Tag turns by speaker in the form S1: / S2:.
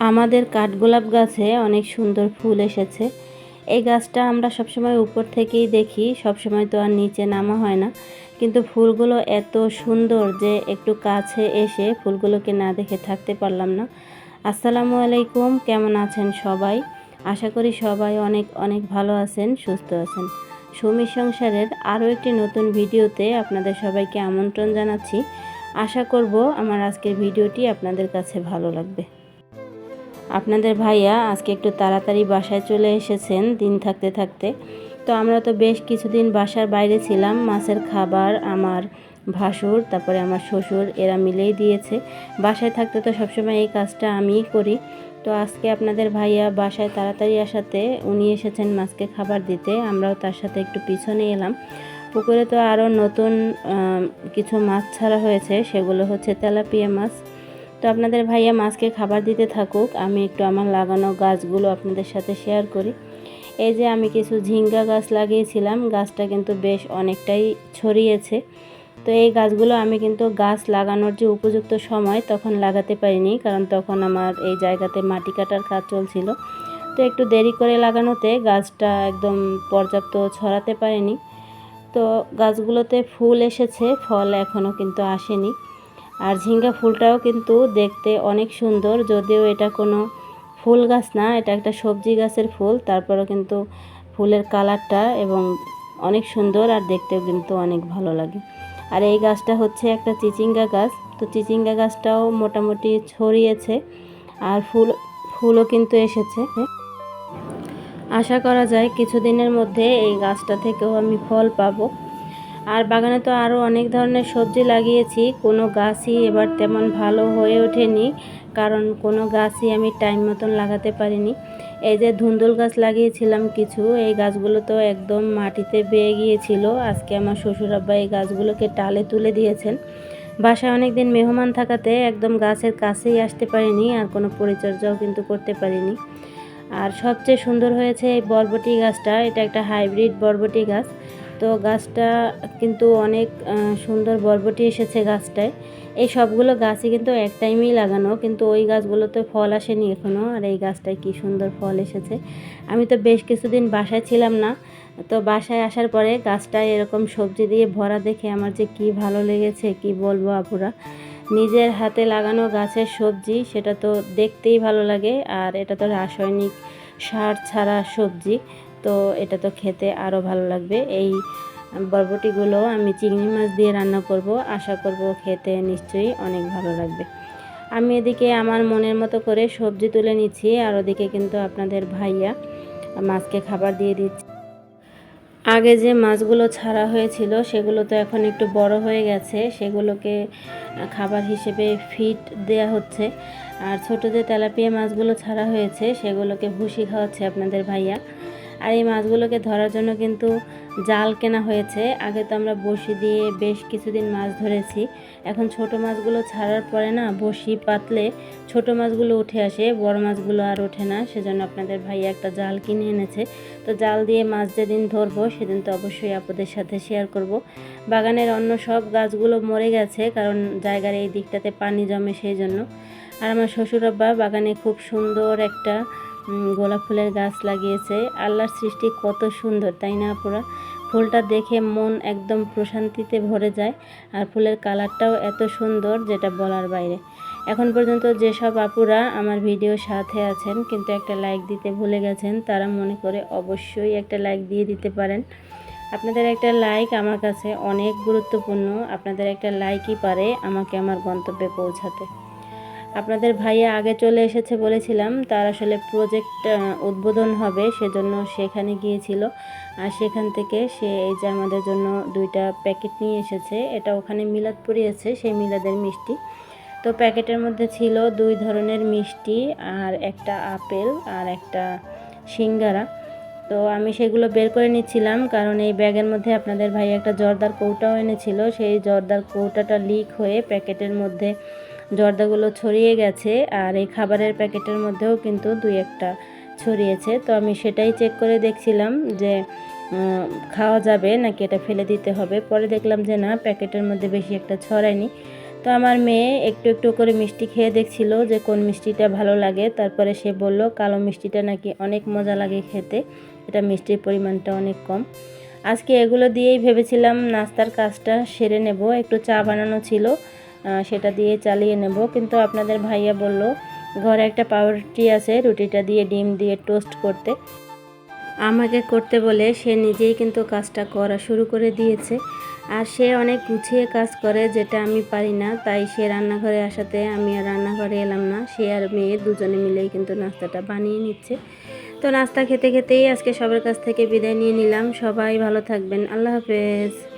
S1: আমাদের কাঠগোলাপ গাছে অনেক সুন্দর ফুল এসেছে। এই গাছটা আমরা সবসময় উপর থেকেই দেখি, সবসময় তো আর নিচে নামা হয় না। কিন্তু ফুলগুলো এত সুন্দর যে একটু কাছে এসে ফুলগুলোকে না দেখে থাকতে পারলাম না। আসসালামু আলাইকুম, কেমন আছেন সবাই? আশা করি সবাই অনেক অনেক ভালো আছেন, সুস্থ আছেন। সুমি সংসারের আরও একটি নতুন ভিডিওতে আপনাদের সবাইকে আমন্ত্রণ জানাচ্ছি। আশা করব আমার আজকের ভিডিওটি আপনাদের কাছে ভালো লাগবে। আপনাদের ভাইয়া আজকে একটু তাড়াতাড়ি বাসায় চলে এসেছেন দিন থাকতে থাকতে। তো আমরা তো বেশ কিছুদিন বাসার বাইরে ছিলাম, মাছের খাবার, আমার ভাসুর, তারপরে আমার শ্বশুর, এরা মিলেই দিয়েছে। বাসায় থাকতে তো সবসময় এই কাজটা আমিই করি। তো আজকে আপনাদের ভাইয়া বাসায় তাড়াতাড়ি আসাতে উনি এসেছেন মাছকে খাবার দিতে, আমরাও তার সাথে একটু পিছনে এলাম। পুকুরে তো আরও নতুন কিছু মাছ ছাড়া হয়েছে, সেগুলো হচ্ছে তেলাপিয়া মাছ। তো আপনাদের ভাইয়া মাছকে খাবার দিতে থাকুক, আমি একটু আমার লাগানো গাছগুলো আপনাদের সাথে শেয়ার করি। এই যে আমি কিছু ঝিঙ্গা গাছ লাগিয়েছিলাম, গাছটা কিন্তু বেশ অনেকটাই ছড়িয়েছে। তো এই গাছগুলো আমি কিন্তু গাছ লাগানোর যে উপযুক্ত সময় তখন লাগাতে পারিনি, কারণ তখন আমার এই জায়গাতে মাটি কাটার কাজ চলছিল। তো একটু দেরি করে লাগানোতে গাছটা একদম পর্যাপ্ত ছড়াতে পারেনি। তো গাছগুলোতে ফুল এসেছে, ফল এখনও কিন্তু আসেনি। আর ঝিঙ্গা ফুলটাও কিন্তু দেখতে অনেক সুন্দর। যদিও এটা কোনো ফুল গাছ না, এটা একটা সবজি গাছের ফুল। তারপরেও কিন্তু ফুলের কালারটা এবং অনেক সুন্দর আর দেখতেও কিন্তু অনেক ভালো লাগে। আর এই গাছটা হচ্ছে একটা চিচিঙ্গা গাছ। তো চিচিঙ্গা গাছটাও মোটামুটি ছড়িয়েছে আর ফুল, ফুলও কিন্তু এসেছে। আশা করা যায় কিছুদিনের মধ্যে এই গাছটা থেকেও আমি ফল পাবো। আর বাগানে তো আরও অনেক ধরনের সবজি লাগিয়েছি। কোনো গাছই এবার তেমন ভালো হয়ে ওঠেনি, কারণ কোনো গাছই আমি টাইম মতন লাগাতে পারিনি। এই যে ধুন্দুল গাছ লাগিয়েছিলাম কিছু, এই গাছগুলো তো একদম মাটিতে বেয়ে গিয়েছিল। আজকে আমার শ্বশুর আব্বা এই গাছগুলোকে টালে তুলে দিয়েছেন। বাসায় অনেক দিন মেহমান থাকাতে একদম গাছের কাছেই আসতে পারিনি, আর কোনো পরিচর্যাও কিন্তু করতে পারিনি। আর সবচেয়ে সুন্দর হয়েছে এই বরবটি গাছটা, এটা একটা হাইব্রিড বরবটি গাছ। তো গাছটা কিন্তু অনেক সুন্দর বরবটি এসেছে গাছটায়। এই সবগুলো গাছই কিন্তু এক টাইমেই লাগানো, কিন্তু ওই গাছগুলোতে ফল আসেনি এখনও আর এই গাছটায় কি সুন্দর ফল এসেছে। আমি তো বেশ কিছুদিন বাসায় ছিলাম না, তো বাসায় আসার পরে গাছটায় এরকম সবজি দিয়ে ভরা দেখে আমার যে কি ভালো লেগেছে, কি বলব আপুরা। নিজের হাতে লাগানো গাছের সবজি, সেটা তো দেখতেই ভালো লাগে, আর এটা তো রাসায়নিক সার ছাড়া সবজি। তো এটা তো খেতে আরও ভালো লাগবে। এই বরবটিগুলো আমি চিংড়ি মাছ দিয়ে রান্না করব। আশা করব খেতে নিশ্চয়ই অনেক ভালো লাগবে। আমি এদিকে আমার মনের মতো করে সবজি তুলে নিচ্ছি, আর ওদিকে কিন্তু আপনাদের ভাইয়া মাছকে খাবার দিয়ে দিচ্ছে। আগে যে মাছগুলো ছাড়া হয়েছিল, সেগুলো তো এখন একটু বড় হয়ে গেছে। সেগুলোকে খাবার হিসেবে ফিট দেয়া হচ্ছে। আর ছোটো যে তেলাপিয়া মাছগুলো ছাড়া হয়েছে, সেগুলোকে ভুসি খাওয়াচ্ছে আপনাদের ভাইয়া। আর এই মাছগুলোকে ধরার জন্য কিন্তু জাল কেনা হয়েছে। আগে তো আমরা বড়শি দিয়ে বেশ কিছুদিন মাছ ধরেছি। এখন ছোট মাছগুলো ছাড়ার পরে না বড়শি পাতলে ছোট মাছগুলো উঠে আসে, বড় মাছগুলো আর ওঠে না। সেজন্য আপনাদের ভাইয়া একটা জাল কিনে এনেছে। তো জাল দিয়ে মাছ যেদিন ধরবো সেদিন তো অবশ্যই আপনাদের সাথে শেয়ার করব। বাগানের অন্য সব গাছগুলো মরে গেছে কারণ জায়গার এই দিকটাতে পানি জমে সেই জন্য। আর আমার শ্বশুর আব্বা বাগানে খুব সুন্দর একটা গোলাপ ফুলের গাছ লাগিয়েছে। আল্লাহর সৃষ্টি কত সুন্দর, তাই না পুরা ফুলটা দেখে মন একদম প্রশান্তিতে ভরে যায় আর ফুলের কালারটাও এত সুন্দর যেটা বলার বাইরে। এখন পর্যন্ত যেসব আপুরা আমার ভিডিও সাথে আছেন, কিন্তু একটা লাইক দিতে ভুলে গেছেন, তারা মনে করে অবশ্যই একটা লাইক দিয়ে দিতে পারেন। আপনাদের একটা লাইক আমার কাছে অনেক গুরুত্বপূর্ণ। আপনাদের একটা লাইকই পারে আমাকে আমার গন্তব্যে পৌঁছাতে। আপনাদের ভাইয়া আগে চলে এসেছে বলেছিলাম, তার আসলে প্রজেক্ট উদ্বোধন হবে, সেজন্য সেখানে গিয়েছিল। আর সেখান থেকে সে এই যে আমাদের জন্য দুইটা প্যাকেট নিয়ে এসেছে, এটা ওখানে মিলাদ পড়িয়েছে সেই মিলাদের মিষ্টি। তো প্যাকেটের মধ্যে ছিল দুই ধরনের মিষ্টি, আর একটা আপেল, আর একটা সিঙ্গারা। তো আমি সেগুলো বের করে নিচ্ছিলাম, কারণ এই ব্যাগের মধ্যে আপনাদের ভাই একটা জর্দার কৌটাও এনেছিল। সেই জর্দার কৌটাটা লিক হয়ে প্যাকেটের মধ্যে জর্দাগুলো ছড়িয়ে গেছে আর এই খাবারের প্যাকেটের মধ্যেও কিন্তু দুই একটা ছড়িয়েছে। তো আমি সেটাই চেক করে দেখছিলাম যে খাওয়া যাবে নাকি এটা ফেলে দিতে হবে। পরে দেখলাম যে না, প্যাকেটের মধ্যে বেশি একটা ছড়ায়নি। তো আমার মেয়ে একটু একটু করে মিষ্টি খেয়ে দেখছিল যে কোন মিষ্টিটা ভালো লাগে। তারপরে সে বলল, কালো মিষ্টিটা নাকি অনেক মজা লাগে খেতে। এটা মিষ্টির পরিমাণটা অনেক কম। আজকে এগুলো দিয়েই ভেবেছিলাম, নাস্তার কাজটা সেরে নেব। একটু চা বানানো ছিল। সেটা দিয়ে চালিয়ে নেব। কিন্তু আপনাদের ভাইয়া বলল, ঘরে একটা পাউরুটি আছে, রুটিটা দিয়ে ডিম দিয়ে টোস্ট করতে। আমাকে করতে বলে সে নিজেই কিন্তু কাজটা করা শুরু করে দিয়েছে। আর সে অনেক গুছিয়ে কাজ করে, যেটা আমি পারি না। তাই সে রান্নাঘরে আসাতে আমি আর রান্নাঘরে এলাম না। সে আর মেয়ে দুজনে মিলেই কিন্তু নাস্তাটা বানিয়ে নিচ্ছে। তো নাস্তা খেতে খেতেই আজকে সবার কাছ থেকে বিদায় নিয়ে নিলাম। সবাই ভালো থাকবেন। আল্লাহ হাফেজ।